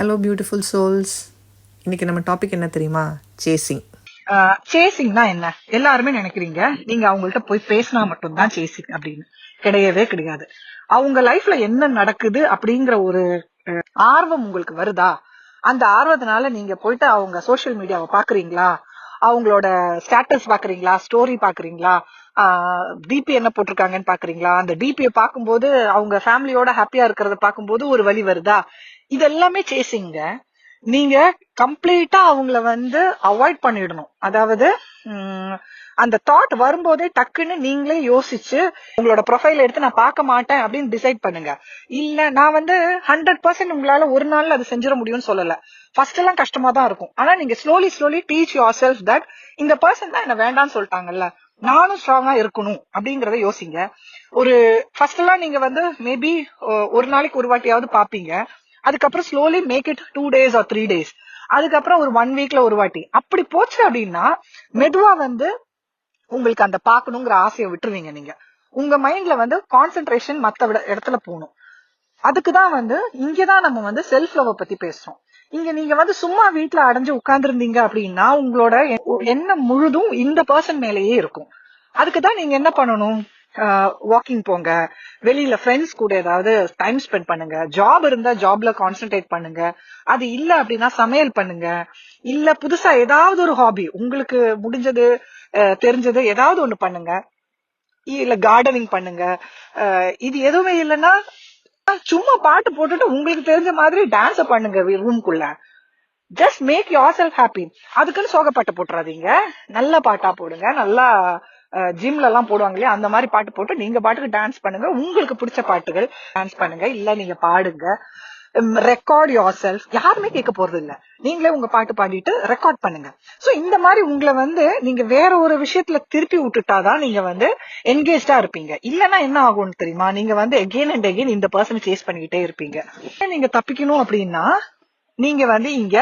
Hello beautiful souls இன்னைக்கு நம்ம topic என்ன தெரியுமா? சேசிங் சேசிங்னா என்ன? எல்லாருமே நினைக்கிறீங்க. நீங்க அவங்கள்ட்ட போய் பேசினா மட்டும்தான் சேசிங் அப்படின்னு. கிடையவே கிடையாது. அவங்க லைஃப்ல என்ன நடக்குது அப்படிங்கிற ஒரு ஆர்வம் உங்களுக்கு வருதா? அந்த ஆர்வத்தினால நீங்க போயிட்டு அவங்க சோசியல் மீடியாவை பாக்குறீங்களா அவங்களோட ஸ்டேட்டஸ் பாக்குறீங்களா ஸ்டோரி பாக்குறீங்களா டிபி என்ன போட்டிருக்காங்கன்னு பாக்குறீங்களா அந்த டிபியை பார்க்கும்போது அவங்க ஃபேமிலியோட ஹாப்பியா இருக்கிறத பார்க்கும்போது ஒரு வழி வருதா? இது எல்லாமே சேசிங்க நீங்க கம்ப்ளீட்டா அவங்கள வந்து அவாய்ட் பண்ணிடணும். அதாவது அந்த தாட் வரும்போதே டக்குன்னு நீங்களே யோசிச்சு உங்களோட ப்ரொஃபைல் எடுத்து நான் பார்க்க மாட்டேன் அப்படின்னு டிசைட் பண்ணுங்க. இல்ல நான் வந்து ஹண்ட்ரட் பர்சன்ட் உங்களால ஒரு நாள்ல அது செஞ்சிட முடியும்னு சொல்லல. ஃபர்ஸ்ட் எல்லாம் கஷ்டமா தான் இருக்கும். ஆனா நீங்க slowly slowly teach yourself that இந்த பர்சன் தான் என்ன வேண்டாம்னு சொல்லிட்டாங்கல்ல. நானும் ஸ்ட்ராங்கா இருக்கணும் அப்படிங்கறத யோசிங்க. ஒரு ஃபர்ஸ்ட் எல்லாம் நீங்க வந்து மேபி ஒரு நாளைக்கு ஒரு வாட்டியாவது பாப்பீங்க அதுக்கப்புறம் slowly make it two days or three days அதுக்கப்புறம் ஒரு ஒன் வீக்ல ஒரு வாட்டி. அப்படி போச்சு அப்படின்னா மெதுவா வந்து உங்களுக்கு அந்த பார்க்கணுங்கிற ஆசையை விட்டுருவீங்க நீங்க. உங்க மைண்ட்ல வந்து கான்சென்ட்ரேஷன் மத்த விட இடத்துல போகணும். அதுக்குதான் வந்து இங்கதான் நம்ம வந்து செல்ஃப் லவ் பத்தி பேசுறோம். இங்க நீங்க வந்து சும்மா வீட்டுல அடைஞ்சு உட்கார்ந்துருந்தீங்க அப்படின்னா உங்களோட எண்ணம் முழுதும் இந்த பர்சன் மேலேயே இருக்கும். அதுக்கு தான் நீங்க என்ன பண்ணணும்? வாக்கிங் போங்க. வெளியில ஃப்ரெண்ட்ஸ் கூட ஏதாவது டைம் ஸ்பெண்ட் பண்ணுங்க. ஜாப் இருந்தா ஜாப்ல கான்சென்ட்ரேட் பண்ணுங்க. அது இல்ல அப்படின்னா சமையல் பண்ணுங்க. இல்ல புதுசா ஏதாவது ஒரு ஹாபி உங்களுக்கு முடிஞ்சது தெரிஞ்சது ஏதாவது ஒண்ணு பண்ணுங்க. இல்ல கார்டனிங் பண்ணுங்க. இது எதுவுமே இல்லைன்னா சும்மா பாட்டு போட்டுட்டு உங்களுக்கு தெரிஞ்ச மாதிரி டான்ஸ் பண்ணுங்க ரூம்குள்ள just make yourself happy அதுக்குன்னு சோக பாட்டை போட்டுறாதீங்க. நல்ல பாட்டா போடுங்க. நல்லா ஜிம்ல எல்லாம் போடுவாங்க இல்லையா அந்த மாதிரி பாட்டு போட்டு நீங்க பாட்டுக்கு டான்ஸ் பண்ணுங்க. உங்களுக்கு பிடிச்ச பாட்டுகள் டான்ஸ் பண்ணுங்க. இல்ல நீங்க பாடுங்க. ரெக்கார்ட் யோர் செல்ஃப் யாருமே கேட்க போறது இல்ல நீங்களே உங்க பாட்டு பாடிட்டு ரெக்கார்ட் பண்ணுங்க. சோ இந்த மாதிரி உங்களை வந்து நீங்க வேற ஒரு விஷயத்துல திருப்பி விட்டுட்டாதான் நீங்க வந்து என்கேஜா இருப்பீங்க. இல்லைன்னா என்ன ஆகும்னு தெரியுமா? நீங்க வந்து எகெயின் அண்ட் எகெயின் இந்த பர்சனை சேஸ் பண்ணிக்கிட்டே இருப்பீங்க. நீங்க தப்பிக்கணும் அப்படின்னா நீங்க வந்து இங்க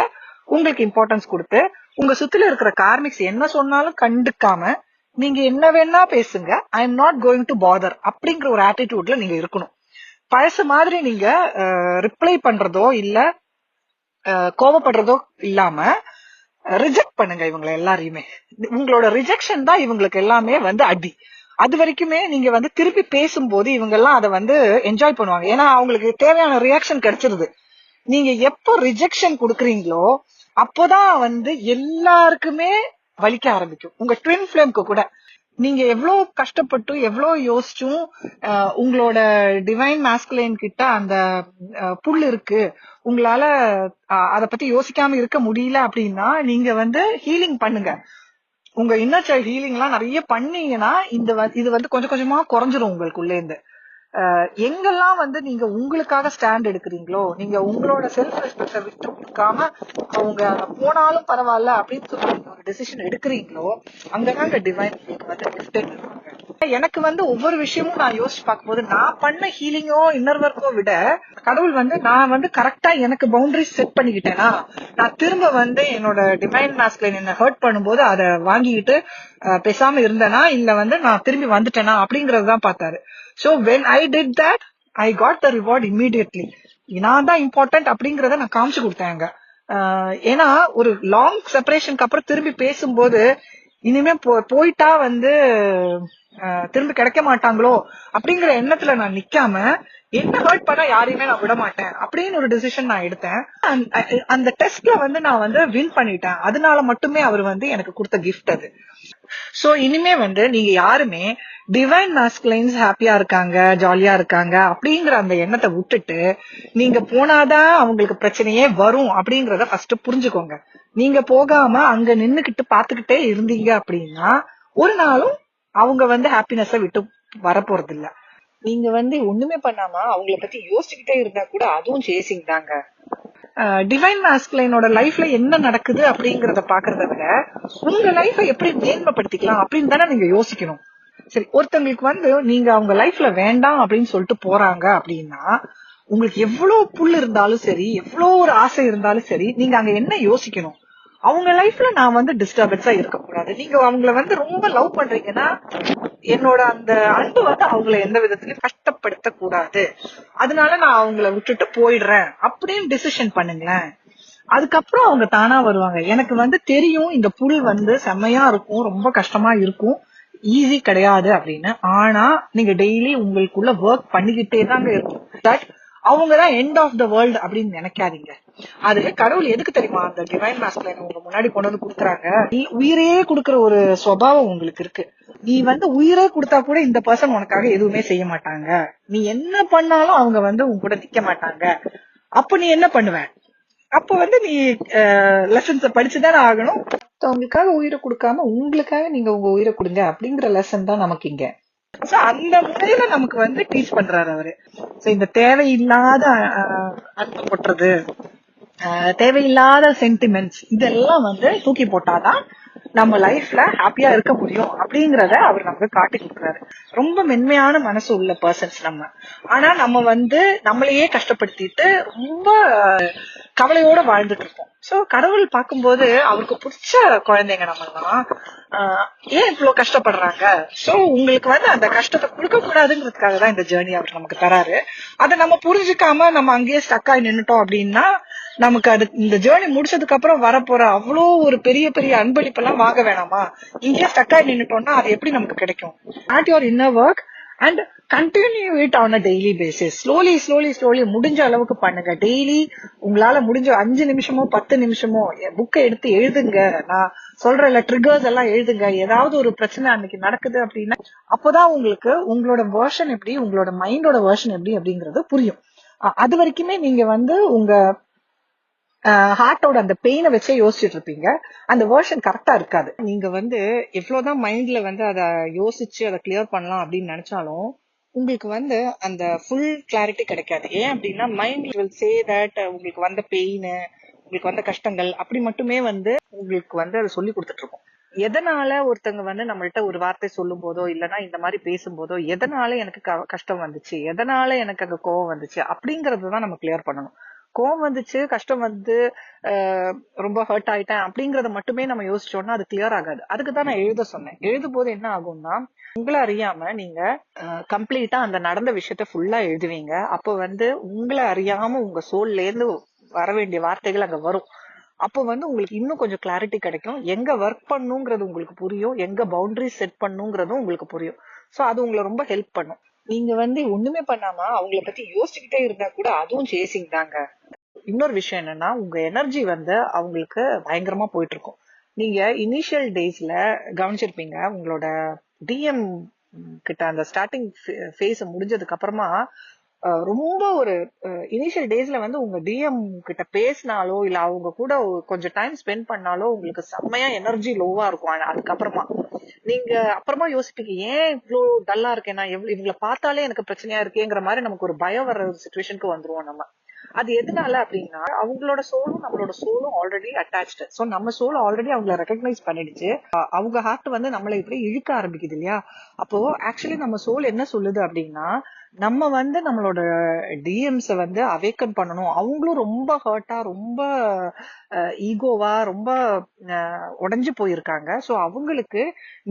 உங்களுக்கு இம்பார்ட்டன்ஸ் கொடுத்து உங்க சுத்துல இருக்கிற கார்மிக்ஸ் என்ன சொன்னாலும் கண்டுக்காம நீங்க என்ன வேணா பேசுங்க. I am not going to bother அப்படிங்கிற ஒரு ஆட்டிடியூட்ல நீங்க இருக்கணும். பழசு மாதிரி நீங்க ரிப்ளை பண்றதோ இல்ல கோவப்படுறதோ இல்லாம ரிஜெக்ட் பண்ணுங்க இவங்களை எல்லாரையுமே. உங்களோட ரிஜெக்ஷன் தான் இவங்களுக்கு எல்லாமே வந்து அடி. அது வரைக்குமே நீங்க வந்து திருப்பி பேசும்போது இவங்க எல்லாம் அதை வந்து என்ஜாய் பண்ணுவாங்க. ஏன்னா அவங்களுக்கு தேவையான ரியாக்ஷன் கிடைச்சிருது. நீங்க எப்போ ரிஜெக்ஷன் கொடுக்குறீங்களோ அப்போதான் வந்து எல்லாருக்குமே வலிக்க ஆரம்பிக்கும். உங்க ட்வின் ஃபிளேம்க்கு கூட. நீங்க எவ்வளவு கஷ்டப்பட்டு எவ்வளவு யோசிச்சும் உங்களோட டிவைன் மாஸ்குலைன் கிட்ட அந்த புல் இருக்கு. உங்களால அத பத்தி யோசிக்காம இருக்க முடியல அப்படின்னா நீங்க வந்து ஹீலிங் பண்ணுங்க. உங்க இன்னர் சைல்ட் ஹீலிங் எல்லாம் நிறைய பண்ணீங்கன்னா இந்த வ- இது வந்து கொஞ்சம் கொஞ்சமா குறைஞ்சிரும் உங்களுக்குள்ளே இருந்து எங்கெல்லாம் வந்து நீங்க உங்களுக்காக ஸ்டாண்ட் எடுக்கிறீங்களோ நீங்க உங்களோட செல்ஃப் ரெஸ்பெக்ட விட்டு கொடுக்காம அவங்க போனாலும் பரவாயில்ல அப்படின்னு சொல்லி நீங்க ஒரு டெசிஷன் எடுக்கிறீங்களோ அங்கதான் அந்த டிவைன் வந்து gifted எனக்கு வந்து ஒவ்வொரு விஷயமும் நான் யோசிச்சு பார்க்கும்போது நான் பண்ண ஹீலிங்கோ இன்னர் ஒர்க்கோ விட கடவுள் வந்து நான் வந்து கரெக்டா எனக்கு பவுண்டரிஸ் செட் பண்ணிக்கிட்டேனா நான் திரும்ப வந்து என்னோட டிவைன் மாஸ்க்ல என்ன ஹர்ட் பண்ணும்போது அதை வாங்கிக்கிட்டு பேசாம இருந்தேனா இல்ல வந்து நான் திரும்பி வந்துட்டேனா அப்படிங்கறதுதான் பார்த்தாரு. So when I did that I got the reward immediately நான் தான் இம்பார்ட்டன்ட் அப்படிங்கறத நான் காமிச்சு கொடுத்தேன் அங்க. ஏன்னா ஒரு லாங் செப்பரேஷனுக்கு அப்புறம் திரும்பி பேசும்போது இனிமே போ- போயிட்டா வந்து அஹ், திரும்பி கிடைக்க மாட்டாங்களோ அப்படிங்கிற எண்ணத்துல நான் நிக்காம என்ன ஹர்ட் பண்ணா யாரையுமே நான் விட மாட்டேன் அப்படின்னு ஒரு டிசிஷன் நான் எடுத்தேன். அந்த டெஸ்ட்ல வந்து நான் வந்து வின் பண்ணிட்டேன். அதனால மட்டுமே அவர் வந்து எனக்கு கொடுத்த கிஃப்ட் அது. சோ இனிமே வந்து நீங்க யாருமே டிவைன் மாஸ்குலைன்ஸ் ஹாப்பியா இருக்காங்க ஜாலியா இருக்காங்க அப்படிங்கிற அந்த எண்ணத்தை விட்டுட்டு நீங்க போனாதான் அவங்களுக்கு பிரச்சனையே வரும் அப்படிங்கறத ஃபர்ஸ்ட் புரிஞ்சுக்கோங்க. நீங்க போகாம அங்க நின்னுகிட்டு பாத்துக்கிட்டே இருந்தீங்க அப்படின்னா ஒரு நாளும் அவங்க வந்து ஹாப்பினஸ விட்டு வரப்போறது இல்ல நீங்க வந்து ஒண்ணுமே பண்ணாம அவங்கள பத்தி யோசிச்சுக்கிட்டே இருந்தா கூட அதுவும் சேசிங் தாங்க. டிவைன் மாஸ்குலைனோட லைஃப்ல என்ன நடக்குது அப்படிங்கறத பாக்குறத விட உங்க லைஃபை எப்படி மேன்மைப்படுத்திக்கலாம் அப்படின்னு தானே நீங்க யோசிக்கணும். சரி ஒருத்தவங்களுக்கு வந்து நீங்க அவங்க லைஃப்ல வேண்டாம் அப்படின்னு சொல்லிட்டு போறாங்க அப்படின்னா உங்களுக்கு எவ்வளவு புல் இருந்தாலும் சரி எவ்வளவு ஒரு ஆசை இருந்தாலும் சரி நீங்க அங்க என்ன யோசிக்கணும்? அவங்க லைஃப்ல நான் வந்து டிஸ்டர்பன்ஸா இருக்கக்கூடாது. நீங்க அவங்கள வந்து ரொம்ப லவ் பண்றீங்கன்னா என்னோட அந்த அன்பு வந்து அவங்கள எந்த விதத்திலயும் கஷ்டப்படுத்த கூடாது அதனால நான் அவங்கள விட்டுட்டு போயிடுறேன் அப்படின்னு டிசிஷன் பண்ணுங்களேன். அதுக்கப்புறம் அவங்க தானா வருவாங்க. எனக்கு வந்து தெரியும் இந்த புல் வந்து செம்மையா இருக்கும் ரொம்ப கஷ்டமா இருக்கும். ஈஸி கிடையாது அப்படின்னு. ஆனா நீங்க டெய்லி உங்களுக்குள்ள ஒர்க் பண்ணிக்கிட்டே தாங்க இருக்கும் தட் அவங்கதான் எண்ட் ஆஃப் த வேர்ல்ட் அப்படின்னு நினைக்காதீங்க. அது கடவுள் எதுக்கு தெரியுமா? அந்த டிவைன் மாஸ்டர் உங்க முன்னாடி கொண்டு வந்து கொடுக்குறாங்க. நீ உயிரையே கொடுக்குற ஒரு சுவாவம் உங்களுக்கு இருக்கு. நீ வந்து உயிரே கொடுத்தா கூட இந்த பர்சன் உனக்காக எதுவுமே செய்ய மாட்டாங்க. நீ என்ன பண்ணாலும் அவங்க வந்து உங்க கூட நிக்க மாட்டாங்க. அப்ப நீ என்ன பண்ணுவ? அப்ப வந்து நீ லெசன்ஸ படிச்சுதானே ஆகணும். அவங்களுக்காக உயிரை கொடுக்காம உங்களுக்காக நீங்க உங்க உயிரை கொடுங்க அப்படிங்கிற லெசன் தான் நமக்கு இங்க. சோ அந்த முறையில நமக்கு வந்து டீச் பண்றாரு அவரு. சோ இந்த தேவையில்லாத அஹ், அன்பு கொட்டுறது தேவையில்லாத சென்டிமெண்ட்ஸ் இதெல்லாம் வந்து தூக்கி போட்டாதான் நம்ம லைஃப்ல ஹாப்பியா இருக்க முடியும் அப்படிங்கறத அவர் நமக்கு காட்டி கொடுக்குறாரு. ரொம்ப மென்மையான மனசு உள்ள பர்சன்ஸ் நம்ம. ஆனா நம்ம வந்து நம்மளையே கஷ்டப்படுத்திட்டு ரொம்ப கவலையோட வாழ்ந்துட்டு இருப்போம். சோ கடவுள் பார்க்கும்போது அவருக்கு பிடிச்ச குழந்தைங்க நம்மலாம் ஆஹ் ஏன் இவ்வளவு கஷ்டப்படுறாங்க? சோ உங்களுக்கு வந்து அந்த கஷ்டத்தை கொடுக்க கூடாதுங்கிறதுக்காக தான் இந்த ஜேர்னி அவர் நமக்கு தராரு. அதை நம்ம புரிஞ்சுக்காம நம்ம அங்கேயே ஸ்டக் ஆகி நின்னுட்டோம் அப்படின்னா நமக்கு அது இந்த ஜேர்னி முடிச்சதுக்கு அப்புறம் வரப்போற அவ்வளோ ஒரு பெரிய பெரிய அன்பளிப்பெல்லாம் வாங்க வேணாமா? இங்கேயே ஸ்டக் ஆகி அது எப்படி நமக்கு கிடைக்கும்? Not your inner work and continue it on a daily basis slowly slowly slowly முடிஞ்ச அளவுக்கு பண்ணுங்க. டெய்லி உங்களால முடிஞ்ச அஞ்சு நிமிஷமோ பத்து நிமிஷமோ புக்கை எடுத்து எழுதுங்க. நான் சொல்ற ட்ரிகர்ஸ் எல்லாம் எழுதுங்க. ஏதாவது ஒரு பிரச்சனை அன்னைக்கு நடக்குது அப்படின்னா அப்போதான் உங்களுக்கு உங்களோட வேர்ஷன் எப்படி உங்களோட மைண்டோட வேர்ஷன் எப்படி அப்படிங்கறது புரியும். அது வரைக்குமே நீங்க வந்து உங்க ஹார்ட்டோட அந்த பெயினை வச்சே யோசிச்சுட்டு இருப்பீங்க. அந்த வேர்ஷன் கரெக்டா இருக்காது. நீங்க வந்து எவ்வளவுதான் மைண்ட்ல வந்து அதை யோசிச்சு அதை கிளியர் பண்ணலாம் அப்படின்னு நினைச்சாலும் உங்களுக்கு வந்து அந்த ஃபுல் கிளாரிட்டி கிடைக்காது. ஏன் அப்படின்னா மைண்ட் வில் சே தட் உங்களுக்கு வந்த பெயின் உங்களுக்கு வந்த கஷ்டங்கள் அப்படி மட்டுமே வந்து உங்களுக்கு வந்து அதை சொல்லி கொடுத்துட்டு இருக்கும். எதனால ஒருத்தங்க வந்து நம்மள்ட்ட ஒரு வார்த்தை சொல்லும் போதோ இல்லைன்னா இந்த மாதிரி பேசும்போதோ எதனால எனக்கு க- கஷ்டம் வந்துச்சு எதனால எனக்கு அங்க கோவம் வந்துச்சு அப்படிங்கறது தான் நம்ம கிளியர் பண்ணணும். கோவம் வந்துச்சு கஷ்டம் வந்து ரொம்ப ஹர்ட் ஆயிட்டேன் அப்படிங்கறத மட்டுமே நம்ம யோசிச்சோம்னா அது கிளியர் ஆகாது. அதுக்கு தான் நான் எழுத சொன்னேன். எழுதும் போது என்ன ஆகும்னா உங்களை அறியாம நீங்க கம்ப்ளீட்டா அந்த நடந்த விஷயத்த ஃபுல்லா எழுதுவீங்க. அப்போ வந்து உங்களை அறியாம உங்க சோல்ல இருந்து வர வேண்டிய வார்த்தைகள் அங்க வரும். அப்போ வந்து உங்களுக்கு இன்னும் கொஞ்சம் கிளாரிட்டி கிடைக்கும். எங்க ஒர்க் பண்ணுங்கிறது உங்களுக்கு புரியும். எங்க பவுண்டரி செட் பண்ணுங்கிறதும் உங்களுக்கு புரியும். சோ அது உங்களை ரொம்ப ஹெல்ப் பண்ணும். நீங்க வந்து ஒண்ணுமே பண்ணாம அவங்கள பத்தி யோசிச்சுக்கிட்டே இருந்தா கூட அதுவும் சேசிங் தாங்க. இன்னொரு விஷயம் என்னன்னா உங்க எனர்ஜி வந்து அவங்களுக்கு பயங்கரமா போயிட்டு இருக்கும் நீங்க இனிஷியல் டேஸ்ல கவனிச்சிருப்பீங்க உங்களோட டிஎம் கிட்ட அந்த ஸ்டார்டிங் ஃபேஸ் முடிஞ்சதுக்கு அப்புறமா ரொம்ப ஒரு இனிஷியல் டேஸ்ல வந்து உங்க டிஎம் கிட்ட பேசினாலோ இல்ல அவங்க கூட கொஞ்சம் டைம் ஸ்பெண்ட் பண்ணாலோ உங்களுக்கு செம்மையா எனர்ஜி லோவா இருக்கும். அதுக்கப்புறமா. நீங்க அப்புறமா யோசிப்பீங்க ஏன் இவ்ளோ டல்லா இருக்கேன்? நான் இவங்களை பார்த்தாலே எனக்கு பிரச்சனையா இருக்கேங்கிற மாதிரி நமக்கு ஒரு பயம் வர்ற ஒரு சுச்சுவேஷனுக்கு வந்துருவோம் நம்ம. அது எதனால அப்படின்னா அவங்களோட சோலும் நம்மளோட சோலும் ஆல்ரெடி அட்டாச்டு சோ நம்ம சோல் ஆல்ரெடி அவங்கள ரெக்கக்னைஸ் பண்ணிடுச்சு. அவங்க ஹார்ட் வந்து நம்மளை இப்படி இழுக்க ஆரம்பிக்குது இல்லையா? அப்போ ஆக்சுவலி நம்ம சோல் என்ன சொல்லுது அப்படின்னா நம்ம வந்து நம்மளோட டிஎம்ஸ வந்து அவேக்கன் பண்ணணும். அவங்களும் ரொம்ப ஹர்ட்டா ரொம்ப ஈகோவா ரொம்ப உடஞ்சு போயிருக்காங்க. ஸோ அவங்களுக்கு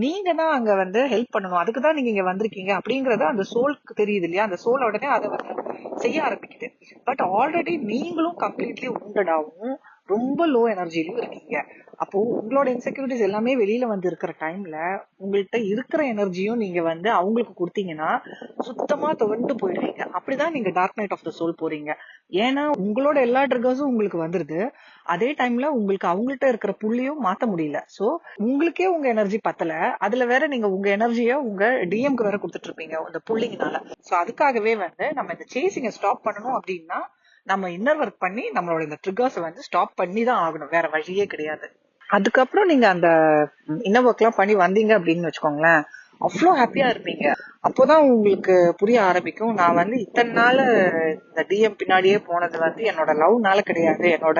நீங்க தான் அங்க வந்து ஹெல்ப் பண்ணணும். அதுக்கு தான் நீங்க இங்க வந்திருக்கீங்க அப்படிங்கறத அந்த சோலுக்கு தெரியுது இல்லையா? அந்த சோல் உடனே அதை வந்து செய்ய ஆரம்பிக்குது. பட் ஆல்ரெடி நீங்களும் கம்ப்ளீட்லி ஊண்டடாகவும் ரொம்ப லோ எனர்ஜிலையும் இருக்கீங்க. அப்போ உங்களோட இன்செக்யூரிட்டிஸ் எல்லாமே வெளியில வந்து இருக்கிற டைம்ல உங்கள்கிட்ட இருக்கிற எனர்ஜியும் நீங்க வந்து அவங்களுக்கு கொடுத்தீங்கன்னா சுத்தமா துவண்டு போயிடுவீங்க. அப்படிதான் நீங்க dark night of the soul போறீங்க. ஏன்னா உங்களோட எல்லா ட்ரிகர்ஸும் உங்களுக்கு வந்துருது. அதே டைம்ல உங்களுக்கு அவங்கள்ட்ட இருக்கிற புள்ளியும் மாத்த முடியல. சோ உங்களுக்கே உங்க எனர்ஜி பத்தல. அதுல வேற நீங்க உங்க எனர்ஜிய உங்க டிஎம்க்கு வேற கொடுத்துட்டு இருப்பீங்க அந்த புள்ளிங்கனால. சோ அதுக்காகவே வந்து நம்ம இந்த சேசிங்க ஸ்டாப் பண்ணணும் அப்படின்னா நம்ம இன்னர் ஒர்க் பண்ணி நம்மளோட இந்த ட்ரிகர்ஸை வந்து ஸ்டாப் பண்ணி தான் ஆகணும். வேற வழியே கிடையாது. அதுக்கப்புறம் நீங்க அந்த இன்ன ஒர்க் எல்லாம் பண்ணி வந்தீங்க அப்படின்னு வச்சுக்கோங்களேன். அவ்வளோ ஹாப்பியா இருப்பீங்க. அப்போதான் உங்களுக்கு புரிய ஆரம்பிக்கும். நான் வந்து இத்தனை நாள் இந்த டிஎம் பின்னாடியே போனது வந்து என்னோட லவ்னால கிடையாது. என்னோட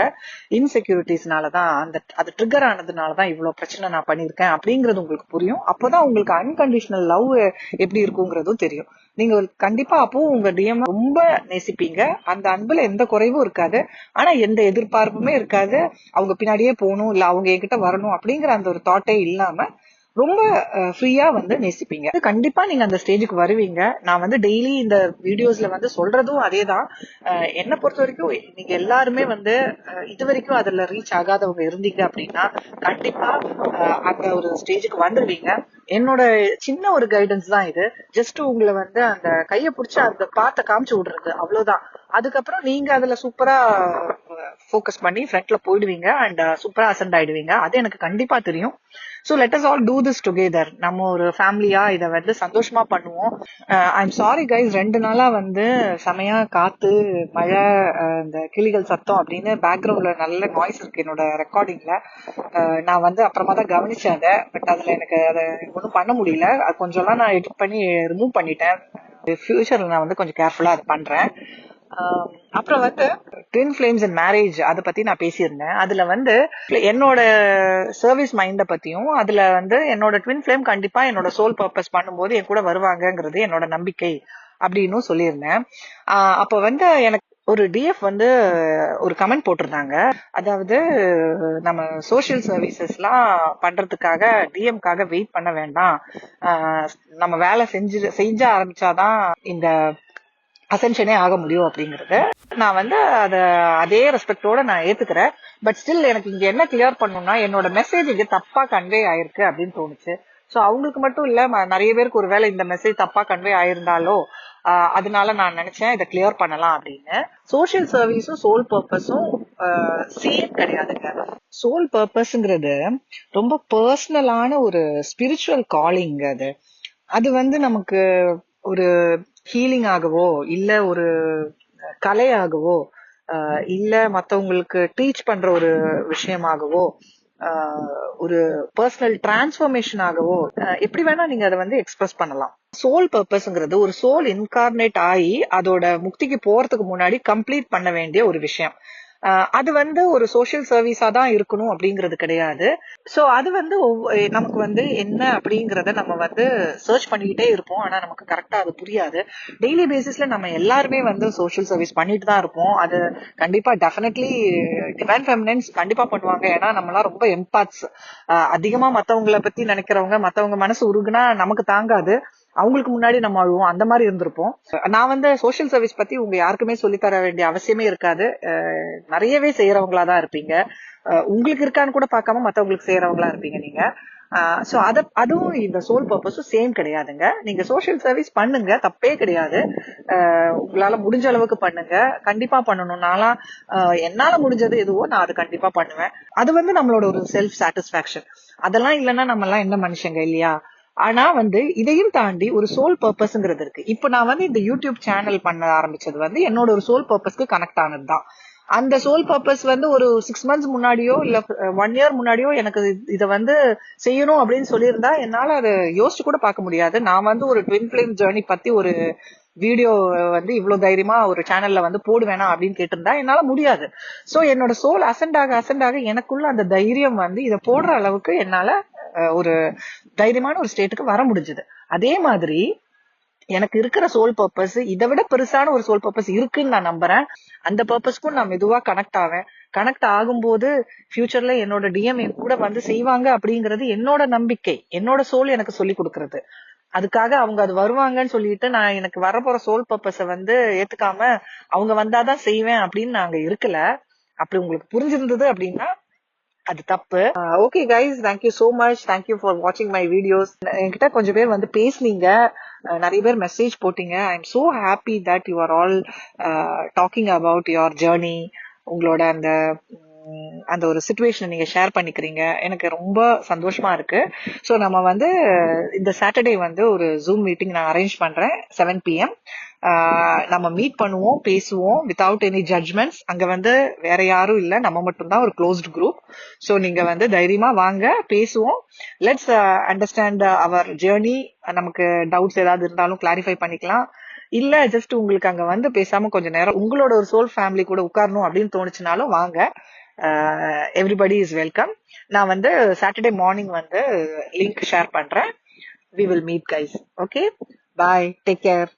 இன்செக்யூரிட்டிஸ்னால தான் அந்த அது ட்ரிகர் ஆனதுனால தான் இவ்வளோ பிரச்சனை நான் பண்ணியிருக்கேன் அப்படிங்கிறது உங்களுக்கு புரியும். அப்போதான் உங்களுக்கு அன்கண்டிஷனல் லவ் எப்படி இருக்குங்கிறதும் தெரியும். நீங்க கண்டிப்பா அப்போ உங்க டிஎம் ரொம்ப நேசிப்பீங்க. அந்த அன்புல எந்த குறைவும் இருக்காது. ஆனா எந்த எதிர்பார்ப்புமே இருக்காது. அவங்க பின்னாடியே போகணும் இல்ல அவங்க என்கிட்ட வரணும் அப்படிங்கிற அந்த ஒரு தாட்டே இல்லாம ரொம்ப ஃப்ரீயா வந்து நேசிப்பீங்க. கண்டிப்பா நீங்க அந்த ஸ்டேஜுக்கு வருவீங்க. நான் வந்து டெய்லி இந்த வீடியோஸ்ல வந்து சொல்றதும் அதே தான் என்னை பொறுத்த வரைக்கும் நீங்க எல்லாருமே வந்து இது வரைக்கும் அதுல ரீச் ஆகாதவங்க இருந்தீங்க அப்படின்னா கண்டிப்பா அந்த ஒரு ஸ்டேஜுக்கு வந்துருவீங்க. என்னோட சின்ன ஒரு கைடன்ஸ் தான் இது. ஜஸ்ட் உங்களை வந்து அந்த கையை பிடிச்சி அந்த பார்த்த காமிச்சு விடுறது. அவ்வளவுதான். அதுக்கப்புறம் நீங்க அதுல சூப்பரா ஃபோக்கஸ் பண்ணி ஃப்ரண்ட்ல போயிடுவீங்க அண்ட் சூப்பரா அசென்ட் ஆயிடுவீங்க. அது எனக்கு கண்டிப்பா தெரியும். So let us all do this together நம்ம ஒரு ஃபேமிலியா இதை வந்து சந்தோஷமா பண்ணுவோம். ஐ எம் சாரி கைஸ் ரெண்டு நாளா வந்து செமையா காத்து மழை uh, இந்த கிளிகள் சத்தம் அப்படின்னு பேக்ரவுண்ட்ல நல்ல நாய்ஸ் இருக்கு என்னோட ரெக்கார்டிங்ல uh, நான் வந்து அப்புறமா தான் கவனிச்சேன் அதை பட் அதுல எனக்கு அதை ஒன்றும் பண்ண முடியல. அது கொஞ்சம்லாம் நான் எடிட் பண்ணி ரிமூவ் பண்ணிட்டேன். ஃபியூச்சர்ல நான் வந்து கொஞ்சம் கேர்ஃபுல்லா அதை பண்றேன். அப்புறம் வந்து ட்வின் ஃபிளேம்ஸ் அண்ட் மேரேஜ் அதை பத்தி நான் பேசியிருந்தேன். அதுல வந்து என்னோட சர்வீஸ் மைண்ட பத்தியும் அதுல வந்து என்னோட ட்வின் ஃபிளேம் கண்டிப்பா என்னோட சோல் பர்பஸ் பண்ணும்போது என் கூட வருவாங்கங்கிறது என்னோட நம்பிக்கை அப்படின்னு சொல்லியிருந்தேன். அப்போ அப்ப வந்து எனக்கு ஒரு டிஎஃப் வந்து ஒரு கமெண்ட் போட்டிருந்தாங்க. அதாவது நம்ம சோஷியல் சர்வீசஸ்லாம் பண்றதுக்காக டிஎம்காக வெயிட் பண்ண வேண்டாம். நம்ம வேலை செஞ்சு செஞ்ச ஆரம்பிச்சாதான் இந்த அசென்ஷனே ஆக முடியும் அப்படிங்கறத நான் வந்து அத அதே ரெஸ்பெக்டோட நான் ஏத்துக்கிறேன். பட் ஸ்டில் எனக்கு இங்க என்ன கிளியர் பண்ணணும்னா என்னோட மெசேஜ் இங்க தப்பா கன்வே ஆயிருக்கு அப்படின்னு தோணுச்சு. சோ அவங்களுக்கு மட்டும் இல்ல நிறைய பேருக்கு ஒருவேளை இந்த மெசேஜ் தப்பா கன்வே ஆயிருந்தாலோ அதனால நான் நினைச்சேன் இதை கிளியர் பண்ணலாம் அப்படின்னு. சோஷியல் சர்வீஸும் சோல் பர்பஸும் சேம் கிடையாதுங்க. சோல் பர்பஸ்ங்கிறது ரொம்ப பர்சனலான ஒரு ஸ்பிரிச்சுவல் காலிங் அது. அது வந்து நமக்கு ஒரு ஹீலிங் ஆகவோ இல்ல ஒரு கலையாகவோ ஆஹ் இல்ல மத்தவங்களுக்கு டீச் பண்ற ஒரு விஷயமாகவோ ஆஹ் ஒரு பர்சனல் டிரான்ஸ்ஃபர்மேஷன் ஆகவோ எப்படி வேணா நீங்க அதை வந்து எக்ஸ்பிரஸ் பண்ணலாம். சோல் பர்பஸ்ங்கிறது ஒரு சோல் இன்கார்னேட் ஆகி அதோட முக்திக்கு போறதுக்கு முன்னாடி கம்ப்ளீட் பண்ண வேண்டிய ஒரு விஷயம். அது வந்து ஒரு சோஷியல் சர்வீஸா தான் இருக்கணும் அப்படிங்கிறது கிடையாது. ஸோ அது வந்து ஒவ்வொ- நமக்கு வந்து என்ன அப்படிங்கிறத நம்ம வந்து சர்ச் பண்ணிக்கிட்டே இருப்போம். ஆனா நமக்கு கரெக்டா அது புரியாது. டெய்லி பேசிஸ்ல நம்ம எல்லாருமே வந்து சோஷியல் சர்வீஸ் பண்ணிட்டு தான் இருப்போம். அது கண்டிப்பா டெஃபினெட்லி டிவைன் ஃபெமினன்ஸ் கண்டிப்பா பண்ணுவாங்க. ஏன்னா நம்மலாம் ரொம்ப எம்பாத்ஸ் அதிகமா மத்தவங்கள பத்தி நினைக்கிறவங்க மத்தவங்க மனசு உருகுனா நமக்கு தாங்காது. அவங்களுக்கு முன்னாடி நம்ம அழுவோம் அந்த மாதிரி இருந்திருப்போம். நான் வந்து சோஷியல் சர்வீஸ் பத்தி உங்க யாருக்குமே சொல்லித் தர வேண்டிய அவசியமே இருக்காது. நிறையவே செய்யறவங்களா தான் இருப்பீங்க. உங்களுக்கு இருக்கான்னு கூட பார்க்காம மத்தவங்களுக்கு செய்யறவங்களா இருப்பீங்க நீங்க. சோ அத அதுவும் இந்த சோல் பர்பஸும் சேம் கிடையாதுங்க. நீங்க சோஷியல் சர்வீஸ் பண்ணுங்க. தப்பே கிடையாது. உங்களால முடிஞ்ச அளவுக்கு பண்ணுங்க. கண்டிப்பா பண்ணணும். நான்லாம் என்னால முடிஞ்சது எதுவோ நான் அது கண்டிப்பா பண்ணுவேன். அது வந்து நம்மளோட ஒரு செல்ஃப் சாட்டிஸ்பாக்சன் அதெல்லாம் இல்லைன்னா நம்ம எல்லாம் என்ன மனுஷங்க இல்லையா? ஆனா வந்து இதையும் தாண்டி ஒரு சோல் பர்பஸ்ங்கிறது இருக்கு. இப்போ நான் வந்து இந்த யூடியூப் சேனல் பண்ண ஆரம்பிச்சது வந்து என்னோட ஒரு சோல் பர்பஸ்க்கு கனெக்ட் ஆனது தான். அந்த சோல் பர்பஸ் வந்து ஒரு சிக்ஸ் மந்த்ஸ் முன்னாடியோ இல்ல ஒன் இயர் முன்னாடியோ எனக்கு இதை வந்து செய்யணும் அப்படின்னு சொல்லியிருந்தா என்னால அதை யோசிச்சு கூட பார்க்க முடியாது. நான் வந்து ஒரு ட்வின் பிளேம் ஜேர்னி பத்தி ஒரு வீடியோ வந்து இவ்வளவு தைரியமா ஒரு சேனல்ல வந்து போடுவேனா அப்படின்னு கேட்டிருந்தா என்னால முடியாது. சோ என்னோட சோல் அசண்டாக ஆக ஆக எனக்குள்ள அந்த தைரியம் வந்து இதை போடுற அளவுக்கு என்னால ஒரு தைரியமான ஒரு ஸ்டேட்டுக்கு வர முடிஞ்சது. அதே மாதிரி எனக்கு இருக்கிற சோல் பர்பஸ் இதை விட பெருசான ஒரு சோல் பர்பஸ் இருக்குன்னு நான் நம்புறேன். அந்த பர்பஸ்க்கும் நான் மெதுவா கனெக்ட் ஆவேன். கனெக்ட் ஆகும்போது ஃபியூச்சர்ல என்னோட டிஎம் என் கூட வந்து செய்வாங்க அப்படிங்கிறது என்னோட நம்பிக்கை. என்னோட சோல் எனக்கு சொல்லி கொடுக்கறது. அதுக்காக அவங்க அது வருவாங்கன்னு சொல்லிட்டு நான் எனக்கு வரப்போற சோல் பர்பஸ வந்து ஏத்துக்காம அவங்க வந்தாதான் செய்வேன் அப்படின்னு நாங்க இருக்கல. அப்படி உங்களுக்கு புரிஞ்சிருந்தது அப்படின்னா அது தப்பு. Okay guys thank you so much thank you for வாட்சிங் மை வீடியோஸ் என்கிட்ட கொஞ்சம் பேர் வந்து பேசுனீங்க. நிறைய பேர் மெசேஜ் போட்டீங்க. I am so happy that you are all talking about your journey உங்களோட அந்த அந்த ஒரு சுச்சுவேஷனை நீங்க ஷேர் பண்ணிக்கிறீங்க. எனக்கு ரொம்ப சந்தோஷமா இருக்கு. ஸோ நம்ம வந்து இந்த சாட்டர்டே வந்து ஒரு ஜூம் மீட்டிங் நான் அரேஞ்ச் பண்றேன். செவன் பிஎம் நம்ம மீட் பண்ணுவோம் பேசுவோம் வித்தவுட் எனி ஜட்ஜ்மெண்ட்ஸ் அங்க வந்து வேற யாரும் இல்ல. நம்ம மட்டும்தான் ஒரு க்ளோஸ்ட் குரூப் ஸோ நீங்க வந்து தைரியமா வாங்க பேசுவோம். லெட்ஸ் அண்டர்ஸ்டாண்ட் அவர் ஜேர்னி நமக்கு டவுட்ஸ் ஏதாவது இருந்தாலும் கிளாரிஃபை பண்ணிக்கலாம். இல்ல ஜஸ்ட் உங்களுக்கு அங்க வந்து பேசாம கொஞ்ச நேரம் உங்களோட ஒரு சோல் ஃபேமிலி கூட உட்காரணும் அப்படின்னு தோணுச்சுனாலும் வாங்க. எவ்ரிபடி இஸ் வெல்கம் நான் வந்து சாட்டர்டே மார்னிங் வந்து லிங்க் ஷேர் பண்றேன். We will meet guys okay bye take care